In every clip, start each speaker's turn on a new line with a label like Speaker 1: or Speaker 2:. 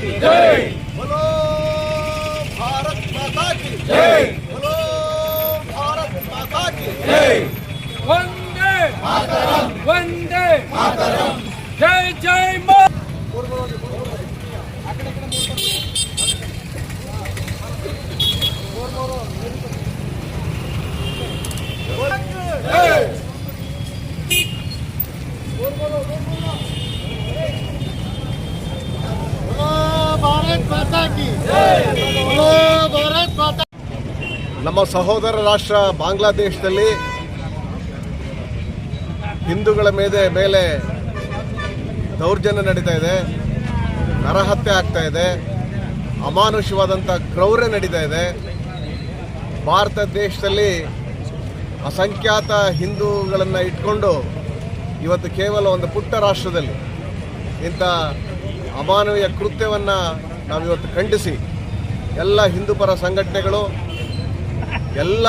Speaker 1: की जय बोलो
Speaker 2: भारत माता की जय बोलो भारत माता की जय वंदे मातरम वंदे
Speaker 3: ನಮ್ಮ ಸಹೋದರ ರಾಷ್ಟ್ರ ಬಾಂಗ್ಲಾದೇಶದಲ್ಲಿ ಹಿಂದೂಗಳ ಮೇಲೆ ಮೇಲೆ ದೌರ್ಜನ್ಯ ನಡೀತಾ ಇದೆ, ನರಹತ್ಯೆ ಆಗ್ತಾ ಇದೆ ಅಮಾನುಷವಾದಂಥ ಕ್ರೌರ್ಯ ನಡೀತಾ ಇದೆ. ಭಾರತ ದೇಶದಲ್ಲಿ ಅಸಂಖ್ಯಾತ ಹಿಂದೂಗಳನ್ನು ಇಟ್ಕೊಂಡು ಇವತ್ತು ಕೇವಲ ಒಂದು ಪುಟ್ಟ ರಾಷ್ಟ್ರದಲ್ಲಿ ಇಂಥ ಅಮಾನವೀಯ ಕೃತ್ಯವನ್ನು ನಾವಿವತ್ತು ಖಂಡಿಸಿ ಎಲ್ಲ ಹಿಂದೂಪರ ಸಂಘಟನೆಗಳು, ಎಲ್ಲ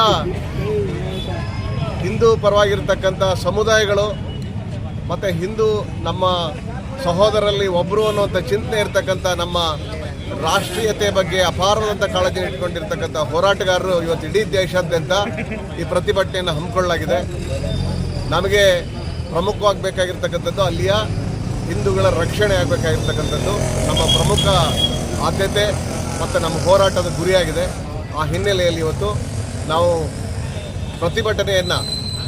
Speaker 3: ಹಿಂದೂ ಪರವಾಗಿರ್ತಕ್ಕಂಥ ಸಮುದಾಯಗಳು, ಮತ್ತು ಹಿಂದೂ ನಮ್ಮ ಸಹೋದರಲ್ಲಿ ಒಬ್ಬರು ಅನ್ನುವಂಥ ಚಿಂತನೆ ಇರತಕ್ಕಂಥ ನಮ್ಮ ರಾಷ್ಟ್ರೀಯತೆ ಬಗ್ಗೆ ಅಪಾರವಾದಂಥ ಕಾಳಜಿ ಇಟ್ಕೊಂಡಿರ್ತಕ್ಕಂಥ ಹೋರಾಟಗಾರರು ಇವತ್ತು ಇಡೀ ದೇಶಾದ್ಯಂತ ಈ ಪ್ರತಿಭಟನೆಯನ್ನು ಹಮ್ಮಿಕೊಳ್ಳಲಾಗಿದೆ. ನಮಗೆ ಪ್ರಮುಖವಾಗಿ ಬೇಕಾಗಿರ್ತಕ್ಕಂಥದ್ದು ಅಲ್ಲಿಯ ಹಿಂದೂಗಳ ರಕ್ಷಣೆ ಆಗಬೇಕಾಗಿರ್ತಕ್ಕಂಥದ್ದು, ನಮ್ಮ ಪ್ರಮುಖ ಆದ್ಯತೆ. ಮತ್ತು ನಮ್ಮ ಹೋರಾಟದ ಗುರಿಯಾಗಿದೆ. ಆ ಹಿನ್ನೆಲೆಯಲ್ಲಿ ಇವತ್ತು ನಾವು ಪ್ರತಿಭಟನೆಯನ್ನು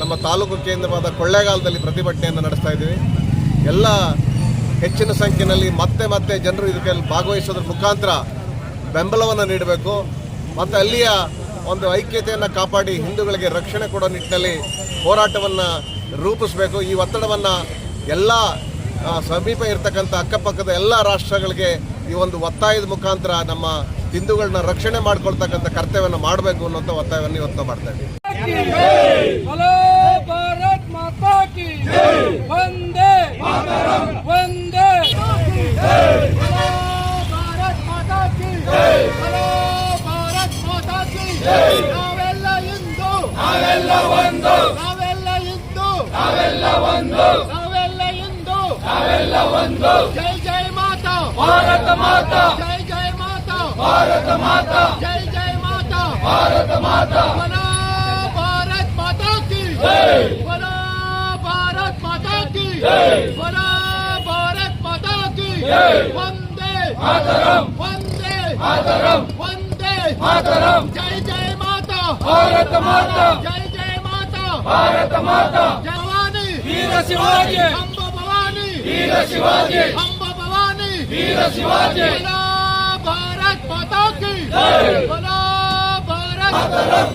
Speaker 3: ನಮ್ಮ ತಾಲೂಕು ಕೇಂದ್ರವಾದ ಕೊಳ್ಳೇಗಾಲದಲ್ಲಿ ಪ್ರತಿಭಟನೆಯನ್ನು ನಡೆಸ್ತಾ ಇದ್ದೀವಿ. ಎಲ್ಲ ಹೆಚ್ಚಿನ ಸಂಖ್ಯೆಯಲ್ಲಿ ಮತ್ತೆ ಮತ್ತೆ ಜನರು ಇದಕ್ಕೆ ಭಾಗವಹಿಸೋದ್ರ ಮುಖಾಂತರ ಬೆಂಬಲವನ್ನು ನೀಡಬೇಕು. ಮತ್ತು ಅಲ್ಲಿಯ ಒಂದು ಐಕ್ಯತೆಯನ್ನು ಕಾಪಾಡಿ ಹಿಂದೂಗಳಿಗೆ ರಕ್ಷಣೆ ಕೊಡೋ ನಿಟ್ಟಿನಲ್ಲಿ ಹೋರಾಟವನ್ನು ರೂಪಿಸಬೇಕು. ಈ ಒತ್ತಡವನ್ನು ಎಲ್ಲ ಸಮೀಪ ಇರತಕ್ಕಂಥ ಅಕ್ಕಪಕ್ಕದ ಎಲ್ಲ ರಾಷ್ಟ್ರಗಳಿಗೆ ಈ ಒಂದು ಒತ್ತಾಯದ ಮುಖಾಂತರ ನಮ್ಮ ಹಿಂದೂಗಳನ್ನ ರಕ್ಷಣೆ ಮಾಡ್ಕೊಳ್ತಕ್ಕಂಥ ಕರ್ತವ್ಯವನ್ನು ಮಾಡಬೇಕು ಅನ್ನೋಂಥ ಒತ್ತಾಯವನ್ನು ಇವತ್ತು ಮಾಡ್ತಾ ಇದ್ದೀವಿ.
Speaker 1: भारत माता। जय
Speaker 2: जय माता। भारत माता। जय जय माता।
Speaker 1: भारत माता।
Speaker 2: बना भारत माता की। बना भारत माता की। बना भारत माता की। वंदे।
Speaker 1: मातरम।
Speaker 2: वंदे।
Speaker 1: मातरम।
Speaker 2: वंदे।
Speaker 1: मातरम।
Speaker 2: जय जय माता।
Speaker 1: भारत माता।
Speaker 2: जय जय माता।
Speaker 1: भारत माता।
Speaker 2: जवानी।
Speaker 1: वीर शिवाजी।
Speaker 2: अंबा भवानी। वीर
Speaker 1: शिवाजी। वीर
Speaker 2: शिवाजी. भारत माता की. भारत